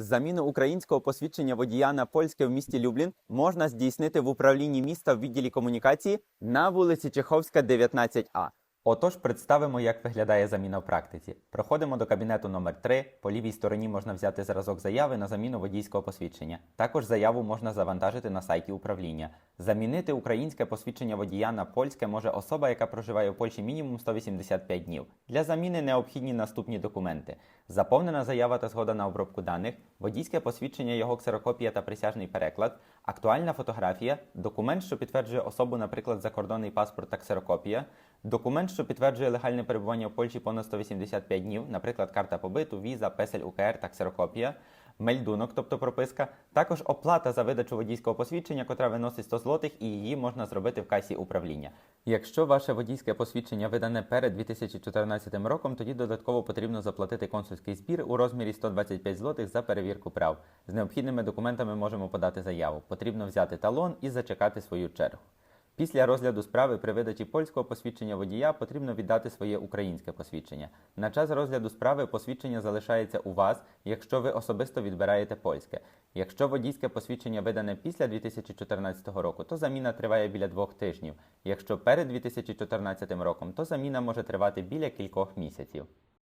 Заміну українського посвідчення водія на польське в місті Люблін можна здійснити в управлінні міста в відділі комунікації на вулиці Чеховська, 19А. Отож, представимо, як виглядає заміна в практиці. Проходимо до кабінету номер 3 По лівій стороні можна взяти зразок заяви на заміну водійського посвідчення. Також заяву можна завантажити на сайті управління. Замінити українське посвідчення водія на польське може особа, яка проживає в Польщі мінімум 185 днів. Для заміни необхідні наступні документи: заповнена заява та згода на обробку даних, водійське посвідчення, його ксерокопія та присяжний переклад, актуальна фотографія, документ, що підтверджує особу, наприклад, закордонний паспорт та ксерокопія, документ, що підтверджує легальне перебування в Польщі понад 185 днів, наприклад, карта побиту, віза, песель УКР та ксерокопія. Мельдунок, тобто прописка, також оплата за видачу водійського посвідчення, котра виносить 100 злотих, і її можна зробити в касі управління. Якщо ваше водійське посвідчення видане перед 2014 роком, тоді додатково потрібно заплатити консульський збір у розмірі 125 злотих за перевірку прав. З необхідними документами можемо подати заяву. Потрібно взяти талон і зачекати свою чергу. Після розгляду справи при видачі польського посвідчення водія потрібно віддати своє українське посвідчення. На час розгляду справи посвідчення залишається у вас, якщо ви особисто відбираєте польське. Якщо водійське посвідчення видане після 2014 року, то заміна триває біля двох тижнів. Якщо перед 2014 роком, то заміна може тривати біля кількох місяців.